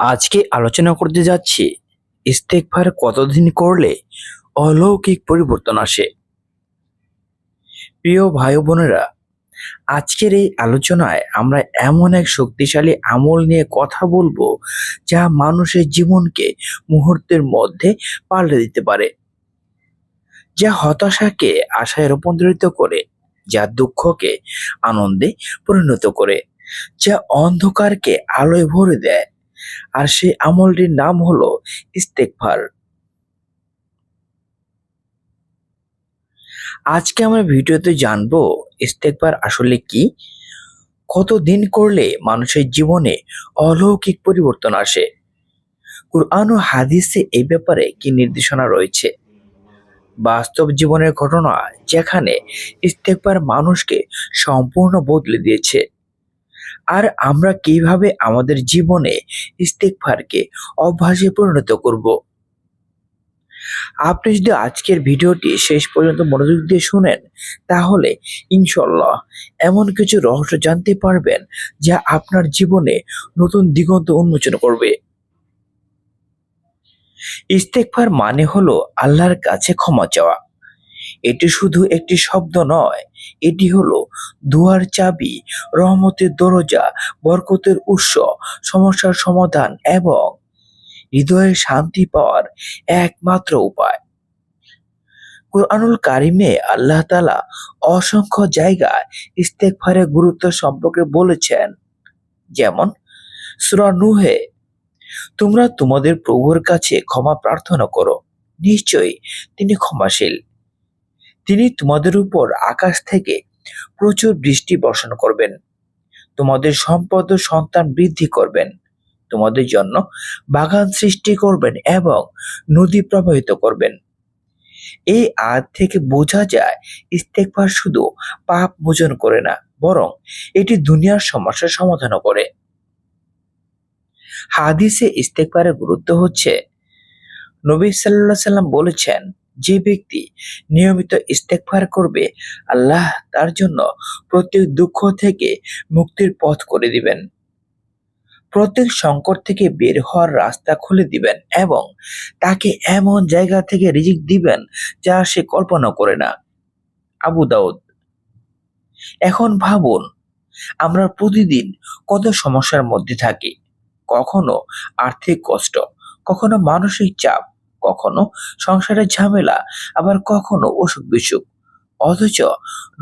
আজকে আলোচনা করতে যাচ্ছি ইস্তেকভার কতদিন করলে অলৌকিক পরিবর্তন আসে? প্রিয় ভাই বোনেরা, আজকের এই আলোচনায় আমরা এমন এক শক্তিশালী আমল নিয়ে কথা বলব যা মানুষের জীবনকে মুহূর্তের মধ্যে পাল্টে দিতে পারে, যা হতাশাকে আশায় রূপান্তরিত করে, যা দুঃখকে আনন্দে পরিণত করে, যা অন্ধকারকে আলোয় ভরে দেয় আর সেই আমলটির নাম হলো ইস্তেকভার আজকে আমরা ভিডিওতে জানব ইস্তেকবার আসলে কি? কতদিন করলে মানুষের জীবনে অলৌকিক পরিবর্তন আসে? কুরআন ও হাদিসে এই ব্যাপারে কি নির্দেশনা রয়েছে? বাস্তব জীবনের ঘটনা যেখানে ইস্তেকবার মানুষকে সম্পূর্ণ বদলে দিয়েছে। আর আমরা কীভাবে আমাদের জীবনে ইস্তেকফারকে অভ্যাসে পরিণত করব? আপনি যদি আজকের ভিডিওটি শেষ পর্যন্ত মনোযোগ দিয়ে শুনেন, তাহলে ইনশাল্লাহ এমন কিছু রহস্য জানতে পারবেন যা আপনার জীবনে নতুন দিগন্ত উন্মোচন করবে। ইস্তেকফার মানে হলো আল্লাহর কাছে ক্ষমা চাওয়া। এটি শুধু একটি শব্দ নয়, এটি হলো দুয়ার চাবি, রহমতের দরজা, বরকতের উৎস, সমস্যার সমাধান এবং হৃদয়ে শান্তি পাওয়ার একমাত্র উপায়। কুরআনুল কারিমে আল্লাহ তালা অসংখ্য জায়গায় ইস্তেকফারের গুরুত্ব সম্পর্কে বলেছেন, যেমন সুরা নুহে, তোমরা তোমাদের প্রভুর কাছে ক্ষমা প্রার্থনা করো, নিশ্চয়ই তিনি ক্ষমাশীল। তিনি তোমাদের উপর আকাশ থেকে প্রচুর বৃষ্টি বর্ষণ করবেন। তোমাদের সম্পদ ও সন্তান বৃদ্ধি করবেন। তোমাদের জন্য বাগান সৃষ্টি করবেন এবং নদী প্রবাহিত করবেন। এই আয়াত থেকে বোঝা যায়, ইস্তেকবার শুধু পাপ মোচন করে না, বরং এটি দুনিয়ার সমস্যার সমাধানও করে। হাদিসে ইস্তেকবারের গুরুত্ব হচ্ছে, নবী সাল্লাহ সাল্লাম বলেছেন যে ব্যক্তি নিয়মিত ইস্তেকফার করবে, আল্লাহ তার জন্য প্রত্যেক দুঃখ থেকে মুক্তির পথ করে দিবেন। প্রত্যেক সংকট থেকে বের হওয়ার রাস্তা খুলে দিবেন এবং তাকে এমন জায়গা থেকে রিজিক দিবেন যা সে কল্পনা করে না। আবু দাউদ, এখন ভাবুন, আমরা প্রতিদিন কত সমস্যার মধ্যে থাকি? কখনো আর্থিক কষ্ট, কখনো মানসিক চাপ কখনো সংসারের ঝামেলা, আবার কখনো অসুখ বিসুখ। অথচ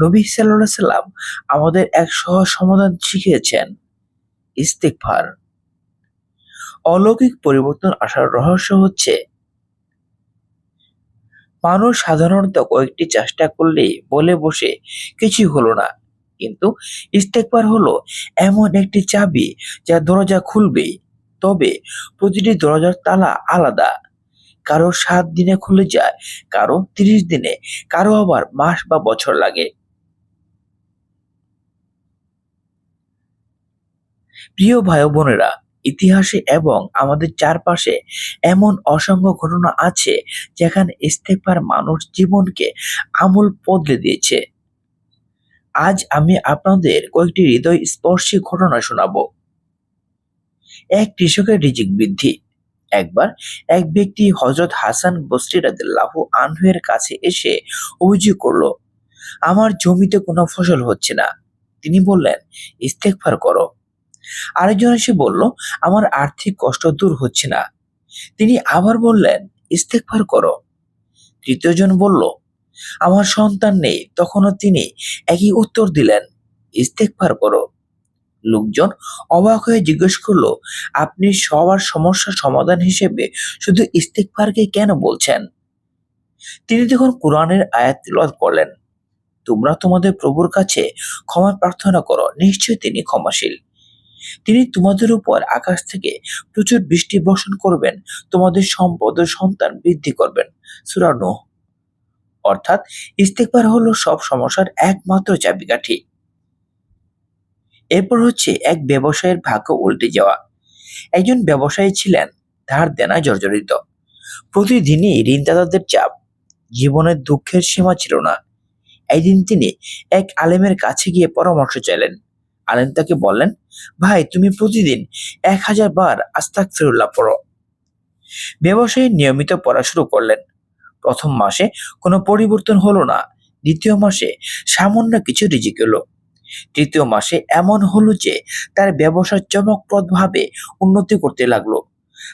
নবী সাল্লাহ সাল্লাম আমাদের এক সহজ সমাধান শিখিয়েছেন ইস্তেকফার অলৌকিক পরিবর্তন আসার রহস্য হচ্ছে, মানুষ সাধারণত কয়েকটি চেষ্টা করলে বলে বসে কিছুই হলো না। কিন্তু ইস্তেকবার হলো এমন একটি চাবি যা দরজা খুলবে তবে প্রতিটি দরজার তালা আলাদা। কারও সাত দিনে খুলে যায়, কারও তিরিশ দিনে, কারও আবার মাস বা বছর লাগে। প্রিয় ভাই বোনেরা, ইতিহাসে এবং আমাদের চারপাশে এমন অসংখ্য ঘটনা আছে যেখানে ইস্তেফার মানুষ জীবনকে আমূল বদলে দিয়েছে। আজ আমি আপনাদের কয়েকটি হৃদয় স্পর্শী ঘটনা শোনাবো। এক কৃষকের রিজিক বৃদ্ধি। একবার এক ব্যক্তি হজরত হাসান বসরি রাদিল্লাহু আনহুয়ের কাছে এসে অভিযোগ করল, আমার জমিতে কোনো ফসল হচ্ছে না। তিনি বললেন ইস্তেকফার করো। আরেকজন এসে বলল, আমার আর্থিক কষ্ট দূর হচ্ছে না। তিনি আবার বললেন ইস্তেকফার করো। তৃতীয় জন বলল, আমার সন্তান নেই। তখনও তিনি একই উত্তর দিলেন ইস্তেকফার করো। লোকজন অবাক হয়ে জিজ্ঞেস করল, আপনি সবার সমস্যার সমাধান হিসেবে শুধু ইস্তেকফারকে কেন বলছেন? তিনি তখন কোরআনের আয়াত তিলাওয়াত করলেন, তোমরা তোমাদের প্রভুর কাছে ক্ষমা প্রার্থনা করো নিশ্চয়ই তিনি ক্ষমাশীল। তিনি তোমাদের উপর আকাশ থেকে প্রচুর বৃষ্টি বর্ষণ করবেন, তোমাদের সম্পদ ও সন্তান বৃদ্ধি করবেন। সূরা নূহ। অর্থাৎ ইস্তেকবার হলো সব সমস্যার একমাত্র চাবিকাঠি। এরপর হচ্ছে এক ব্যবসায়ের ভাগ্য উল্টে যাওয়া। একজন ব্যবসায়ী ছিলেন ধার দেনা জর্জরিত। প্রতিদিনই ঋণদাতাদের চাপ। জীবনের দুঃখের সীমা ছিল না। একদিন তিনি এক আলেমের কাছে গিয়ে পরামর্শ চাইলেন। আলেম তাকে বললেন, ভাই, তুমি প্রতিদিন এক হাজার বার আস্তাক ফিরুল্লাহ পড়ো। ব্যবসায়ী নিয়মিত পড়া শুরু করলেন। প্রথম মাসে কোনো পরিবর্তন হলো না। দ্বিতীয় মাসে সামান্য কিছু রিজিক এলো। তৃতীয় মাসে এমন হলো যে তার ব্যবসা চমকপ্রদভাবে উন্নতি করতে লাগল।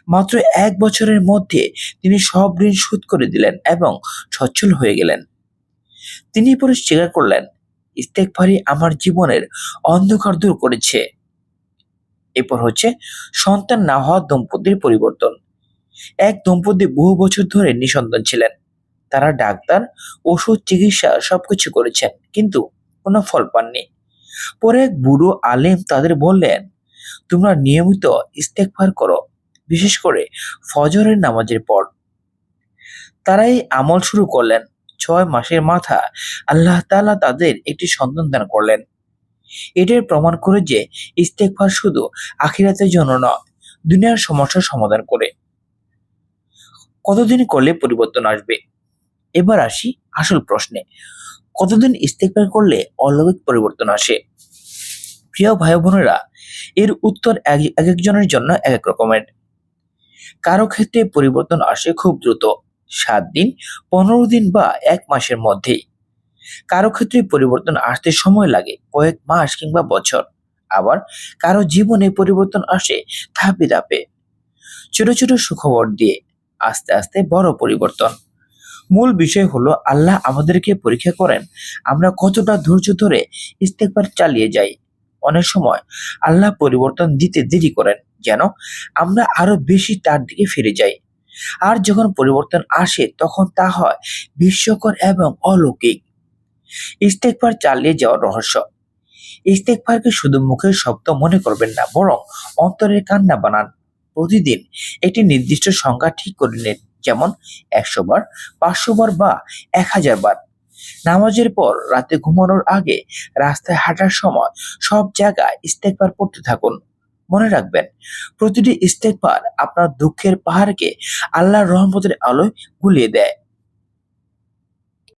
মাত্র এক বছরের মধ্যে তিনি সব ঋণ শোধ করে দিলেন এবং সচ্ছল হয়ে গেলেন। তিনি পরে স্বীকার করলেন ইস্তেকফারি আমার জীবনের অন্ধকার দূর করেছে। এরপর হচ্ছে, সন্তান না হওয়া দম্পতির পরিবর্তন। এক দম্পতি বহু বছর ধরে নিঃসন্তান ছিলেন। তারা ডাক্তার, ওষুধ, চিকিৎসা সবকিছু করেছেন, কিন্তু কোনো ফল পাননি। পরে এক বুড়ো আলেম তাদের বললেন, তোমরা নিয়মিত ইস্তেকফার করো, বিশেষ করে ফজরের নামাজের পর। তারা এই আমল শুরু করলেন। ছয় মাসের মাথা আল্লাহ তালা তাদের একটি সন্তান দান করলেন। এটার প্রমাণ করে যে ইস্তেকফার শুধু আখিরাতের জন্য নয়, দুনিয়ার সমস্যার সমাধান করে। কতদিন করলে পরিবর্তন আসবে? এবার আসি আসল প্রশ্নে। কতদিন ইস্তেকবার করলে অলৌকিক পরিবর্তন আসে? প্রিয় ভাই বোনেরা, এর উত্তর এক এক একজনের জন্য এক এক রকমের। কারও ক্ষেত্রে পরিবর্তন আসে খুব দ্রুত, সাত দিন, পনেরো দিন বা এক মাসের মধ্যেই। কারও ক্ষেত্রে পরিবর্তন আসতে সময় লাগে, কয়েক মাস কিংবা বছর। আবার কারও জীবনে পরিবর্তন আসে ধাপে ধাপে। ছোট ছোট সুখবর দিয়ে আস্তে আস্তে বড় পরিবর্তন। মূল বিষয় হলো আল্লাহ আমাদেরকে পরীক্ষা করেন। আমরা কতটা ধৈর্য ধরে ইস্তেকবার চালিয়ে যাই। অনেক সময় আল্লাহ পরিবর্তন দিতে দেরি করেন, যেন আমরা আরও বেশি তার দিকে ফিরে যাই। আর যখন পরিবর্তন আসে, তখন তা হয় বিস্ময়কর এবং অলৌকিক। ইস্তেকবার চালিয়ে যাওয়ার রহস্য। ইস্তেকবারকে শুধু মুখের শব্দ মনে করবেন না, বরং অন্তরের কান্না বানান। প্রতিদিন একটি নির্দিষ্ট সংখ্যা ঠিক করে নিন। যেমন একশো বার, পাঁচশো বার বা এক হাজার বার। নামাজের পর রাতে ঘুমানোর আগে রাস্তায় হাঁটার সময় সব জায়গায় ইস্তেকবার পড়তে থাকুন। মনে রাখবেন, প্রতিটি ইস্তেকবার আপনার দুঃখের পাহাড়কে আল্লাহর রহমতের আলোয় গুলিয়ে দেয়।